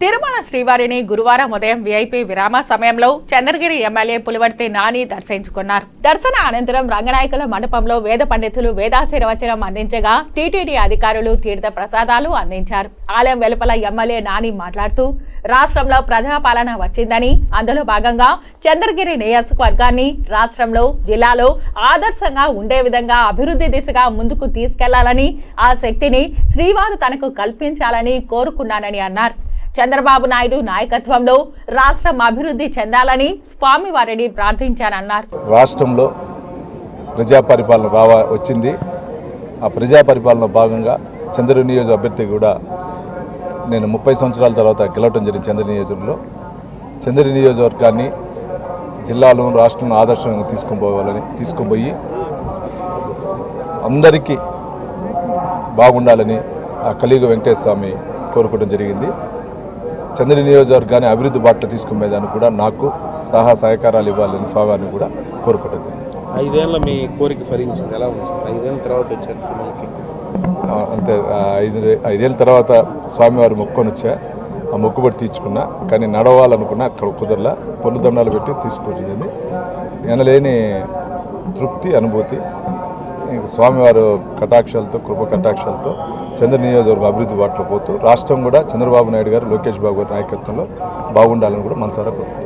తిరుమల శ్రీవారిని గురువారం ఉదయం వీఐపీ విరామ సమయంలో చంద్రగిరి ఎమ్మెల్యే పులివర్తి నాని దర్శించుకున్నారు. దర్శన అనంతరం రంగనాయకుల మండపంలో వేద పండితులు వేదాశీర్వచనం అందించగా టీటీడీ అధికారులు తీర్థ ప్రసాదాలు అందించారు. ఆలయం వెలుపల ఎమ్మెల్యే నాని మాట్లాడుతూ రాష్ట్రంలో ప్రజాపాలన వచ్చిందని అందులో భాగంగా చంద్రగిరి నియోజకవర్గాన్ని రాష్ట్రంలో జిల్లాలో ఆదర్శంగా ఉండే విధంగా అభివృద్ధి దిశగా ముందుకు తీసుకెళ్ళాలని ఆ శక్తిని శ్రీవారు తనకు కల్పించాలని కోరుకున్నానని అన్నారు. చంద్రబాబు నాయుడు నాయకత్వంలో రాష్ట్రం అభివృద్ధి చెందాలని స్వామివారిని ప్రార్థించారన్నారు. రాష్ట్రంలో ప్రజా పరిపాలన రావా వచ్చింది. ఆ ప్రజా పరిపాలన భాగంగా చంద్ర నియోజక అభ్యర్థి కూడా నేను ముప్పై సంవత్సరాల తర్వాత గెలవటం జరిగింది చంద్ర నియోజకంలో చంద్ర నియోజకవర్గాన్ని జిల్లాలో రాష్ట్రంలో ఆదర్శంగా తీసుకుపోవాలని తీసుకుపోయి అందరికీ బాగుండాలని ఆ కలియుగ వెంకటేశ్వర స్వామి కోరుకోవడం జరిగింది. చంద్ర నియోజకవర్గాన్ని అభివృద్ధి బాటలో తీసుకునేదానికి కూడా నాకు సహా సహకారాలు ఇవ్వాలని స్వామివారిని కూడా జరిగింది ఐదేళ్ళ మీ కోరిక ఫలించింది ఎలా ఉంది ఐదేళ్ళ తర్వాత వచ్చారు తిరుమలకి. అంతే. ఐదు ఐదేళ్ళ తర్వాత స్వామివారి మొక్కుకొని వచ్చా ఆ మొక్కుబడి తీర్చుకున్నా కానీ నడవాలనుకున్నా అక్కడ కుదరలా. పొన్ను దండాలు పెట్టి తీసుకొచ్చింది. ఎనలేని తృప్తి అనుభూతి. స్వామివారు కటాక్షాలతో కృప కటాక్షాలతో చంద్ర నియోజకవర్గ అభివృద్ధి బాటలో పోతూ రాష్ట్రం కూడా చంద్రబాబు నాయుడు గారు లోకేష్ బాబు గారి నాయకత్వంలో బాగుండాలని కూడా మనసారా కోరుకుంటున్నాను